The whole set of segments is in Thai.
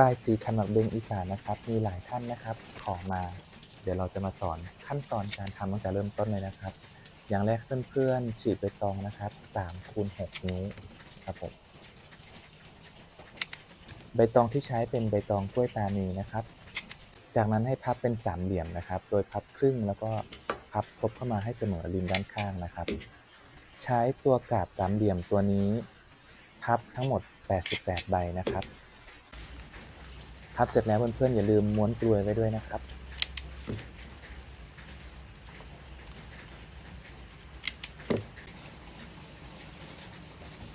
บายสีขนมเบงอีสานนะครับ มีหลายท่านนะครับ ขอมา เดี๋ยวเราจะมาสอนขั้นตอนการทำตั้งแต่เริ่มต้นเลยนะครับ อย่างแรกเพื่อนๆฉีกใบตองนะครับ3คูณ6นิ้วครับผมใบตองที่ใช้เป็นใบตองกล้วยตานีนะครับ จากนั้นให้พับเป็นสามเหลี่ยมนะครับ โดยพับครึ่งแล้วก็พับครบเข้ามาให้เสมอริมด้านข้างนะครับ ใช้ตัวกาบสามเหลี่ยมตัวนี้ พับทั้งหมด 88 ใบนะครับ พับเสร็จแล้วเพื่อนๆอย่าลืมม้วนกลวยไว้ด้วยนะครับ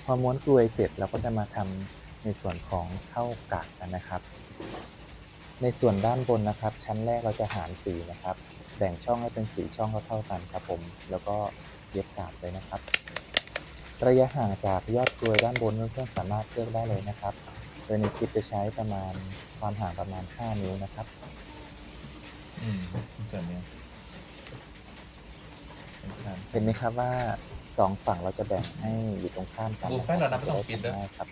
พอม้วนกลวยเสร็จเราก็จะมาทำในส่วนของเข้ากากกันนะครับ ในส่วนด้านบนนะครับ ชั้นแรกเราจะหารสีนะครับ แบ่งช่องให้เป็นสีช่องเท่าๆกันครับผม แล้วก็เย็บกาบเลยนะครับ ระยะห่างจากยอดกลวยด้านบนเพื่อนๆสามารถเลือกได้เลยนะครับ โดยในคลิปจะใช้ประมาณความห่างประมาณ 5 นิ้วนะครับ อืมเกิดเนี้ยเป็นการเห็นไหมครับว่าสองฝั่งเราจะแบ่งให้อยู่ตรงข้ามกันบุกแป้งเรานะไม่ต้องปิดด้ด้วยครับ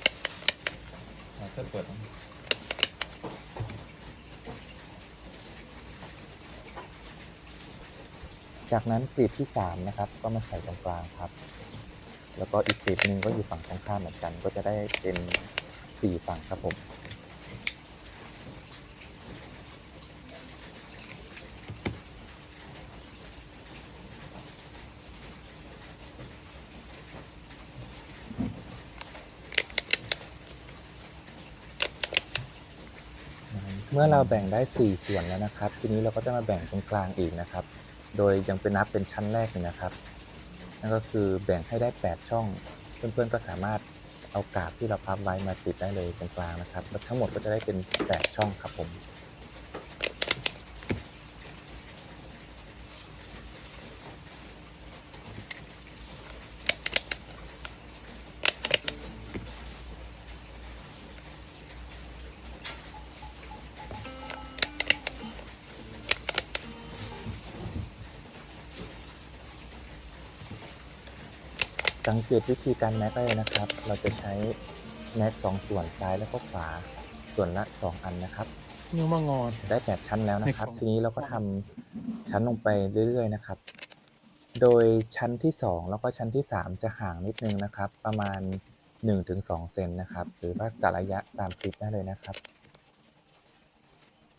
อ่าถ้าเปิดต้องจากนั้นกลีบที่สามนะครับก็มาใส่ตรงกลางครับ แล้วก็อีกกลีบหนึ่งก็อยู่ฝั่งตรงข้ามเหมือนกัน ก็จะได้เป็น สี่ฝั่งครับผมเมื่อเราแบ่งได้ 4 ส่วนแล้วนะครับ ทีนี้เราก็จะมาแบ่งตรงกลางอีกนะครับ โดยยังเป็นนับเป็นชั้นแรกเลยนะครับ นั่นก็คือแบ่งให้ได้ 8 ช่อง เพื่อนๆก็สามารถ เอากาบที่เราพับไว้มาติดได้เลยตรงกลางนะครับ แล้วทั้งหมดก็จะได้เป็น8ช่องครับผม สังเกตวิธีการแม็กได้เลยนะครับ เราจะใช้แม็กสองส่วนซ้ายแล้วก็ขวาส่วนละ2อันนะครับ นิ้วมางอน ได้8ชั้นแล้วนะครับไม่ครบทีนี้เราก็ทำชั้นลงไปเรื่อยๆนะครับ โดยชั้นที่2แล้วก็ชั้นที่3จะห่างนิดนึงนะครับ ประมาณ1-2เซนนะครับ หรือว่ากะระยะตามคลิปได้เลยนะครับ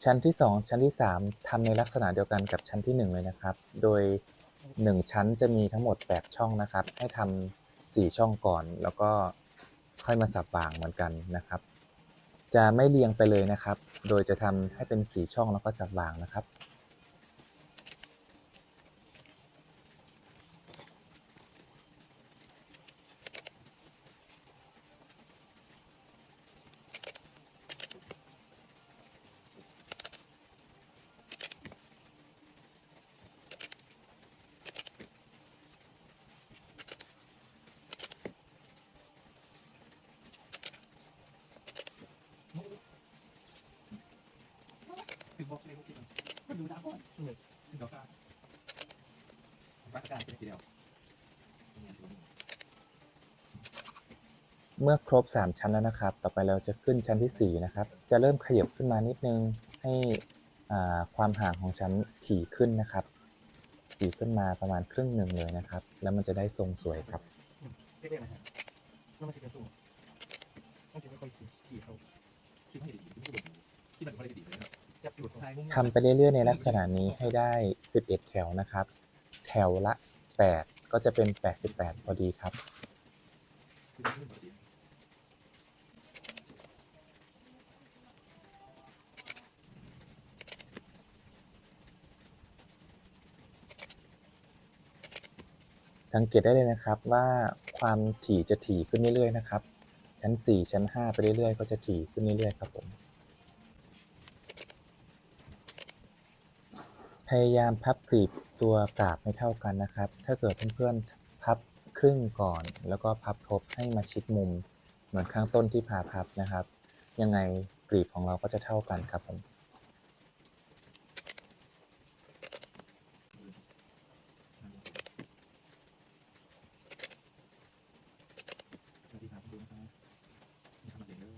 ชั้นที่2ชั้นที่3ทำในลักษณะเดียวกันกับชั้นที่1เลยนะครับ โดย 1 ชั้นจะมีทั้งหมด 8 ช่องนะครับ ให้ทำ4ช่องก่อน แล้วก็ค่อยมาสับบางเหมือนกันนะครับ จะไม่เรียงไปเลยนะครับ โดยจะทำให้เป็นสีช่องแล้วก็สับบางนะครับ ถึงบอกเลยว่ามันดูจ้าก่อนถึงกับการรักการเป็นทีเดียวเมื่อครบ 3 ชั้นแล้วนะครับ ต่อไปเราจะขึ้นชั้นที่ 4 นะครับ จะเริ่มขยับขึ้นมานิดนึง ให้ความห่างของชั้นถี่ขึ้นนะครับ ถี่ขึ้นมาประมาณครึ่งหนึ่งเลยนะครับ แล้วมันจะได้ทรงสวยครับเรียกๆนะครับแล้วมันสิเป็นสูงมันสิไม่ค่อยขี่ขี่เขาขี่ไม่ดีที่มันไม่ได้ดีเลยครับ ทำไปเรื่อยๆในลักษณะนี้ให้ได้ 11 แถวนะครับ แถวละ 8 ก็จะเป็น 88 พอดีครับ สังเกตได้เลยนะครับว่าความถี่จะถี่ขึ้นเรื่อยๆนะครับ ชั้น 4 ชั้น 5 ไปเรื่อยๆ ก็จะถี่ขึ้นเรื่อยๆ ครับผม ยายามพับกลีบตัวกาบไม่เท่ากันนะครับ ถ้าเกิดเพื่อนๆพับครึ่งก่อน แล้วก็พับทบให้มาชิดมุม เหมือนข้างต้นที่พาพับนะครับ ยังไงกลีบของเราก็จะเท่ากันครับผม ที่สามดูนะครับทำมาเองเลย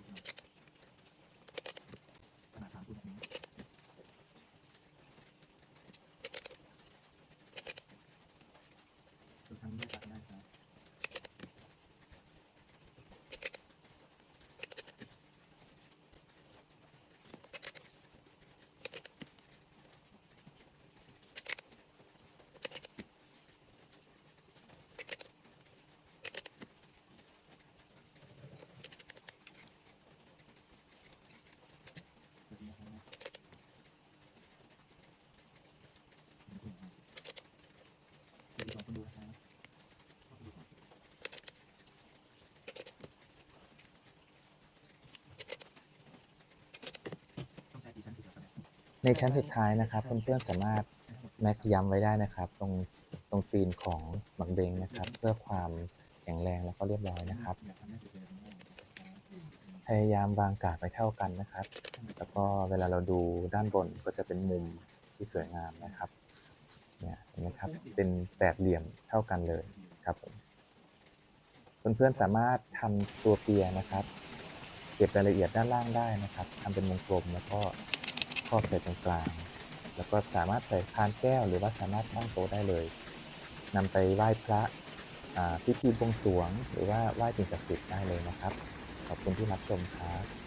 ในชั้นสุดท้ายนะครับเพื่อนๆสามารถแม็กย้ำไว้ได้นะครับ ตรงตรงตีนของหมักเบงนะครับ เพื่อความแข็งแรงแล้วก็เรียบร้อยนะครับ พยายามวางกาดไปเท่ากันนะครับ แล้วก็เวลาเราดูด้านบนก็จะเป็นมุมที่สวยงามนะครับเนี่ยเห็นไหมครับเป็นแปดเหลี่ยมเท่ากันเลยครับผมเพื่อนๆสามารถทำตัวเปียนะครับ เก็บรายละเอียดด้านล่างได้นะครับทำเป็นวงกลมแล้วก็ ครอบใส่ตรงกลาง แล้วก็สามารถใส่พานแก้ว หรือว่าสามารถตั้งโต๊ะได้เลยนำไปไหว้พระพิธีบวงสรวง หรือว่าไหว้สิ่งศักดิ์สิทธิ์ได้เลยนะครับ ขอบคุณที่รับชมครับ